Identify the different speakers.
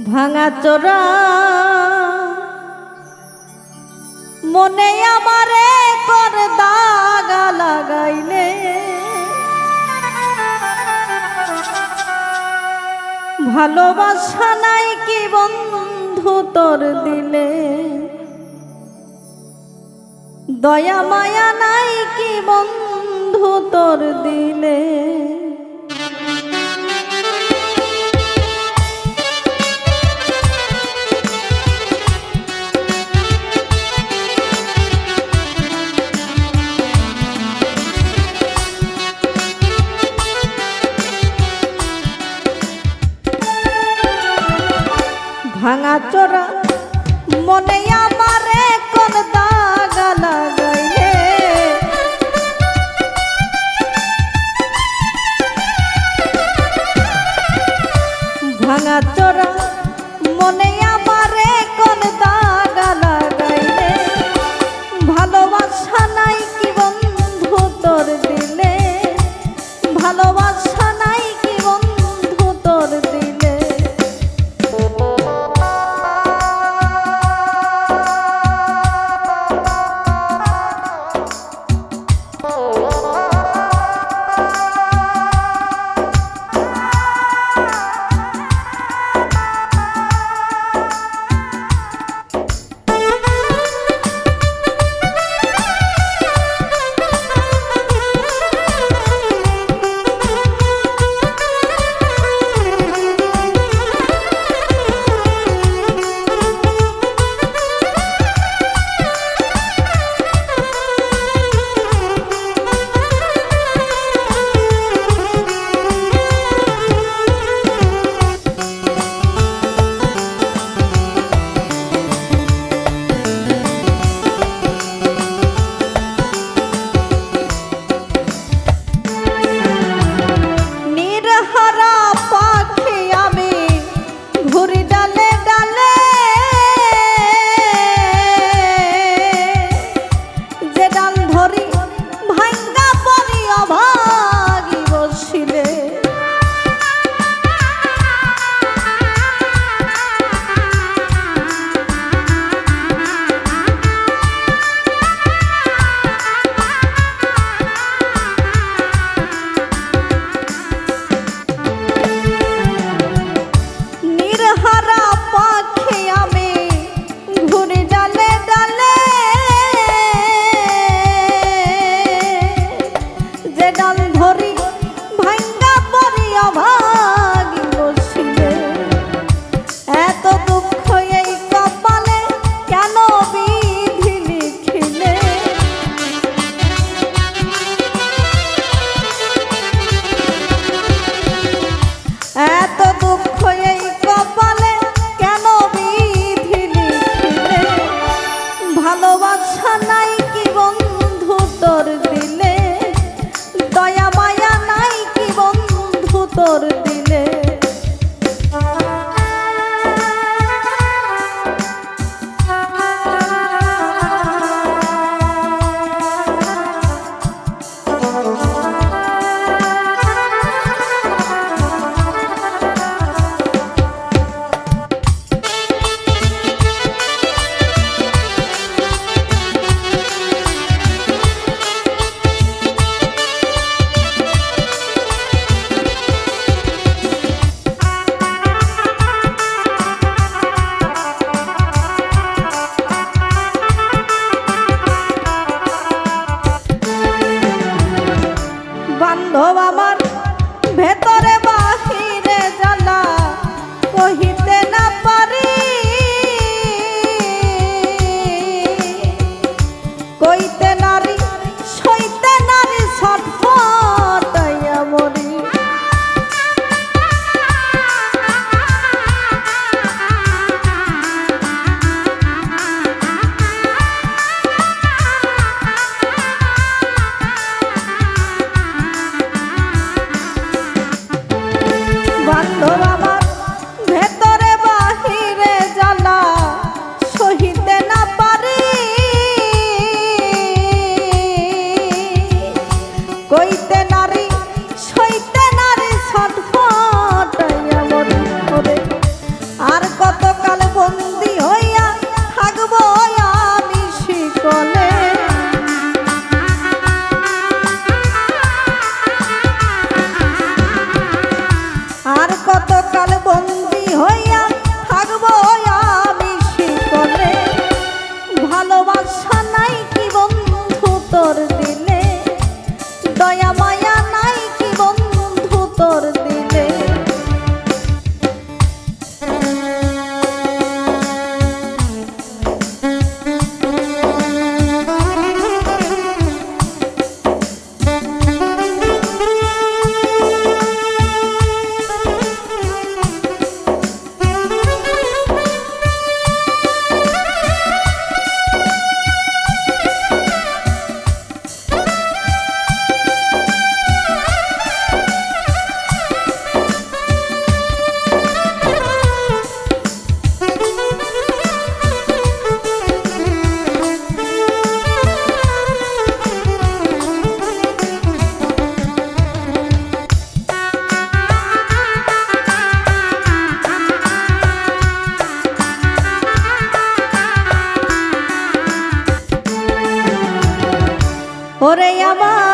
Speaker 1: ভাঙা চোরা। মনে আমারে কর দাগা লাগাইলে। ভালোবাসা নাই কি বন্ধু তোর দিলে। দয়া মায়া নাই কি বন্ধু তোর দিলে। ভাঙা চোরা। মনে আমারে কোন দাগা লাগাইলে। ভাঙা চোরা মনে আমার ধরি por ti ওরে আমার